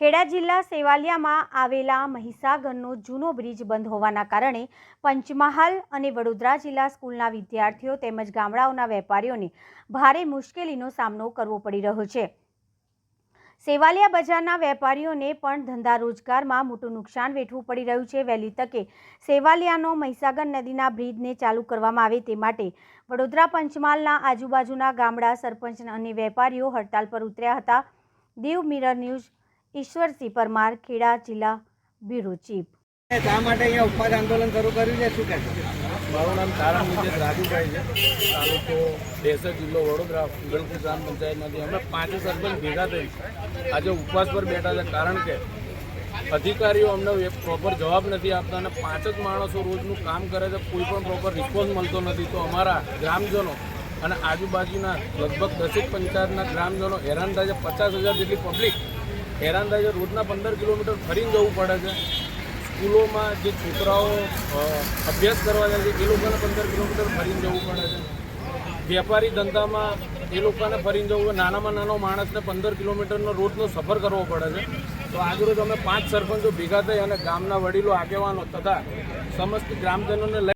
ખેડા જિલ્લા સેવાલિયામાં આવેલા મહીસાગરનો જૂનો બ્રિજ બંધ હોવાના કારણે પંચમહાલ અને વડોદરા જિલ્લા સ્કૂલના વિદ્યાર્થીઓ તેમજ ગામડાઓના વેપારીઓને ભારે મુશ્કેલીનો સામનો કરવો પડી રહ્યો છે. સેવાલિયા બજારના વેપારીઓને પણ ધંધા રોજગારમાં મોટું નુકસાન વેઠવું પડી રહ્યું છે. વહેલી તકે સેવાલિયાનો મહીસાગર નદીના બ્રિજને ચાલુ કરવામાં આવે તે માટે વડોદરા પંચમહાલના આજુબાજુના ગામડા સરપંચ અને વેપારીઓ હડતાલ પર ઉતર્યા હતા. દીવ મિરર ન્યૂઝ ઈશ્વરસિંહ પરમાર ખેડા જિલ્લા બ્યુરો ચીફ. શા માટે અહીંયા ઉપવાસ આંદોલન શરૂ કર્યું છે? શું કહેશો? મારું નામ તારણ વિજય રાજુભાઈ છે. તાલુકો દેસર જિલ્લો વડોદરા ઉગણપુર ગ્રામ પંચાયતમાંથી અમે પાંચે સરપંચ ભેગા થઈ આજે ઉપવાસ પર બેઠા છે. કારણ કે અધિકારીઓ અમને પ્રોપર જવાબ નથી આપતા અને પાંચ જ માણસો રોજનું કામ કરે છે. કોઈ પણ પ્રોપર રિસ્પોન્સ મળતો નથી. તો અમારા ગ્રામજનો અને આજુબાજુના લગભગ દસેક પંચાયતના ગ્રામજનો હેરાન થાય છે. પચાસ હજાર જેટલી પબ્લિક હેરાન થાય છે. રોજના પંદર કિલોમીટર ફરીને જવું પડે છે. સ્કૂલોમાં જે છોકરાઓ અભ્યાસ કરવા જાય છે, એ લોકોને પંદર કિલોમીટર ફરીને જવું પડે છે. વેપારી ધંધામાં એ લોકોને ફરીને જવું. નાનામાં નાનો માણસને પંદર કિલોમીટરનો રોજનો સફર કરવો પડે છે. તો આજરોજ અમે પાંચ સરપંચો ભેગા થઈ અને ગામના વડીલો, આગેવાનો તથા સમસ્ત ગ્રામજનોને